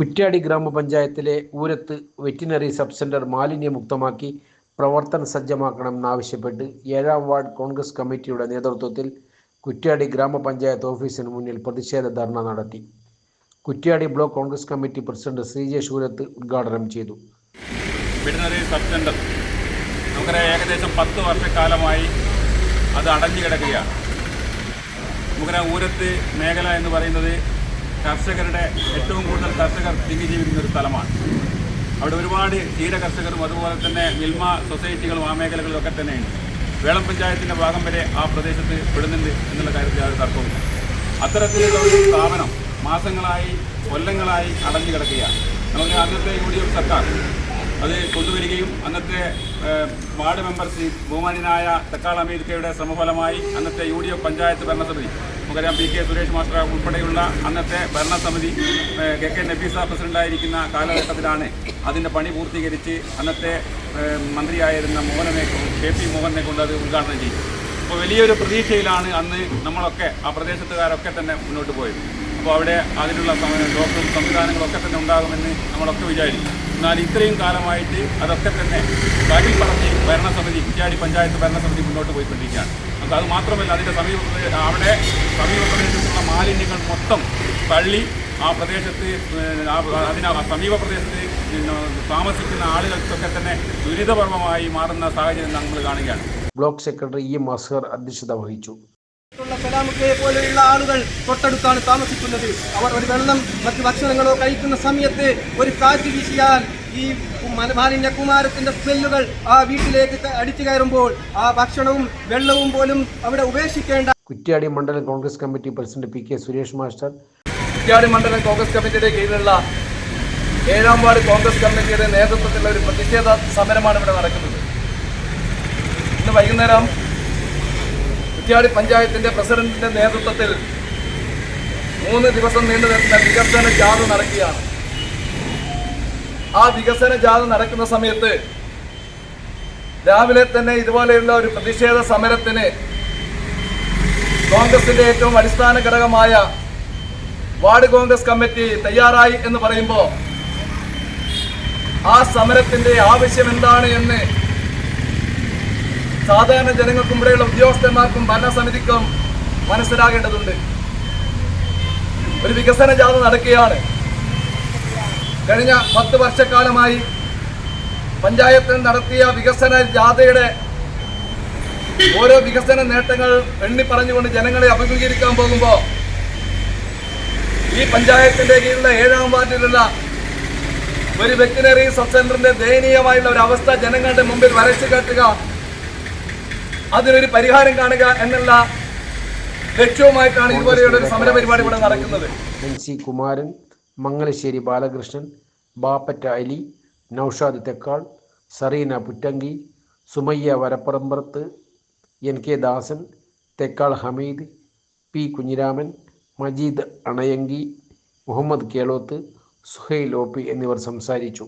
കുറ്റ്യാടി ഗ്രാമപഞ്ചായത്തിലെ Oorath veterinary sub centre മാലിന്യമുക്തമാക്കി പ്രവർത്തന സജ്ജമാക്കണമെന്നാവശ്യപ്പെട്ട് ഏഴാം വാർഡ് കോൺഗ്രസ് കമ്മിറ്റിയുടെ നേതൃത്വത്തിൽ കുറ്റ്യാടി ഗ്രാമപഞ്ചായത്ത് ഓഫീസിന് മുന്നിൽ പ്രതിഷേധ ധർണ നടത്തി. Kuttiadi block Congress committee president Sreejesh Shoorath ഉദ്ഘാടനം ചെയ്തു. വെറ്റിനറി സബ് സെന്റർ നമുക്കറിയാം ഏകദേശം പത്ത് വർഷക്കാലമായി അത് അടഞ്ഞു കിടക്കുകയാണ്. നമുക്കറിയാം ഊരത്ത് മേഖല എന്ന് പറയുന്നത് കർഷകരുടെ ഏറ്റവും കൂടുതൽ കർഷകർ തിങ്ങി ജീവിക്കുന്ന ഒരു സ്ഥലമാണ്. അവിടെ ഒരുപാട് ക്ഷീര കർഷകരും അതുപോലെ തന്നെ മിൽമ സൊസൈറ്റികളും ആ മേഖലകളിലൊക്കെ തന്നെയുണ്ട്. വേളം പഞ്ചായത്തിന്റെ ഭാഗം വരെ ആ പ്രദേശത്ത് പെടുന്നുണ്ട് എന്നുള്ള കാര്യത്തിൽ ഒരു തർക്കമില്ല അത്തരത്തിലുള്ള ഒരു സ്ഥാപനം മാസങ്ങളായി കൊല്ലങ്ങളായി അടഞ്ഞു കിടക്കുകയാണ്. നമുക്ക് അന്നത്തെ യു ഡി എഫ് സർക്കാർ. അത് കൊണ്ടുവരികയും അന്നത്തെ വാർഡ് മെമ്പർ ശ്രീ ബഹുമാനായ തക്കാൾ അമേരിക്കയുടെ ശ്രമഫലമായി അന്നത്തെ യു ഡി എഫ് പഞ്ചായത്ത് ഭരണസമിതി നമുക്കറിയാം പി കെ സുരേഷ് മാസ്റ്റർ ഉൾപ്പെടെയുള്ള അന്നത്തെ ഭരണസമിതി കെ കെ നബീസ പ്രസിഡന്റായിരിക്കുന്ന കാലഘട്ടത്തിലാണ് അതിന്റെ പണി പൂർത്തീകരിച്ച് അന്നത്തെ മന്ത്രിയായിരുന്ന മോഹനെ കെ പി മോഹനെ കൊണ്ട് അത് ഉദ്ഘാടനം ചെയ്തു. അപ്പോൾ വലിയൊരു പ്രതീക്ഷയിലാണ് അന്ന് നമ്മളൊക്കെ ആ പ്രദേശത്തുകാരൊക്കെ തന്നെ മുന്നോട്ട് പോയത്. അപ്പോൾ അവിടെ അതിനുള്ള ഡോക്ടറും സംവിധാനങ്ങളൊക്കെ തന്നെ ഉണ്ടാകുമെന്ന് നമ്മളൊക്കെ വിചാരിക്കും എന്നാൽ ഇത്രയും കാലമായിട്ട് അതൊക്കെ തന്നെ കാര്യം പറഞ്ഞ് ഭരണസമിതി കുറ്റ്യാടി പഞ്ചായത്ത് ഭരണസമിതി മുന്നോട്ട് പോയിക്കൊണ്ടിരിക്കുകയാണ്. അപ്പോൾ അത് മാത്രമല്ല അതിന്റെ സമീപ അവിടെ സമീപ പ്രദേശത്തുള്ള മാലിന്യങ്ങൾ മൊത്തം തള്ളി ആ പ്രദേശത്ത് അതിന് സമീപ പ്രദേശത്ത് താമസിക്കുന്ന ആളുകൾക്കൊക്കെ തന്നെ ദുരിതപർവമായി മാറുന്ന സാഹചര്യം നമ്മൾ കാണുകയാണ്. ബ്ലോക്ക് സെക്രട്ടറി ഇ മസ്ഹർ അധ്യക്ഷത വഹിച്ചു. സലാമുക്കയെ പോലെയുള്ള ആളുകൾ തൊട്ടടുത്താണ് താമസിക്കുന്നത്. അവർ ഒരു വെള്ളം മറ്റ് ഭക്ഷണങ്ങളോ കഴിക്കുന്ന സമയത്ത് ഒരു കാറ്റ് വീശിയാൽ ഈ മല- മാലിന്യ കുമാരത്തിന്റെ സ്മെല്ലുകൾ ആ വീട്ടിലേക്ക് അടിച്ചു കയറുമ്പോൾ ആ ഭക്ഷണവും വെള്ളവും പോലും അവിടെ ഉപേക്ഷിക്കേണ്ട കുറ്റ്യാടി മണ്ഡലം Congress committee president P K Suresh master. Kuttiadi മണ്ഡലം കോൺഗ്രസ് കമ്മിറ്റിയുടെ കീഴിലുള്ള ഏഴാം വാർഡ് കോൺഗ്രസ് കമ്മിറ്റിയുടെ നേതൃത്വത്തിലുള്ള ഒരു പ്രതിഷേധ സമരമാണ് ഇവിടെ നടക്കുന്നത്. ഇന്ന് വൈകുന്നേരം കുറ്റ്യാടി പഞ്ചായത്തിന്റെ പ്രസിഡന്റിന്റെ നേതൃത്വത്തിൽ മൂന്ന് ദിവസം നീണ്ടു നിൽക്കുന്ന വികസന ജാഥ നടക്കുകയാണ്. ആ വികസന ജാഥ നടക്കുന്ന സമയത്ത് രാവിലെ തന്നെ ഇതുപോലെയുള്ള ഒരു പ്രതിഷേധ സമരത്തിന് കോൺഗ്രസിന്റെ ഏറ്റവും അടിസ്ഥാന ഘടകമായ വാർഡ് കോൺഗ്രസ് കമ്മിറ്റി തയ്യാറായി എന്ന് പറയുമ്പോൾ ആ സമരത്തിന്റെ ആവശ്യം എന്താണ് എന്ന് സാധാരണ ജനങ്ങൾക്കും ഇവിടെയുള്ള ഉദ്യോഗസ്ഥന്മാർക്കും ഭരണസമിതിക്കും മനസ്സിലാകേണ്ടതുണ്ട്. ഒരു വികസന ജാഥ നടക്കുകയാണ്. കഴിഞ്ഞ പത്ത് വർഷക്കാലമായി പഞ്ചായത്തിൽ നടത്തിയ വികസന ജാഥയുടെ ഓരോ വികസന നേട്ടങ്ങൾ എണ്ണി പറഞ്ഞുകൊണ്ട് ജനങ്ങളെ അഭിമുഖീകരിക്കാൻ പോകുമ്പോൾ ഈ പഞ്ചായത്തിന്റെ കീഴിലുള്ള ഏഴാം വാർഡിലുള്ള ഒരു വെറ്റിനറി സബ് സെന്ററിന്റെ ദയനീയമായുള്ള ഒരു അവസ്ഥ ജനങ്ങളുടെ മുമ്പിൽ വരച്ചു കാട്ടുക അതിനൊരു പരിഹാരം കാണുക എന്നുള്ള ലക്ഷ്യവുമായിട്ടാണ് ഇതുപോലെയുള്ള ഒരു സമര പരിപാടി ഇവിടെ നടക്കുന്നത്. N C Kumaran Mangalassery Balakrishnan Bappatta Ali Naushad Thekkal Sareena Puttanki Sumayya വരപ്പറമ്പറത്ത് N K Dasan Thekkal Hameed P Kunhiraman Majeed അണയങ്കി Muhammad Keloth Suhail O P എന്നിവർ സംസാരിച്ചു.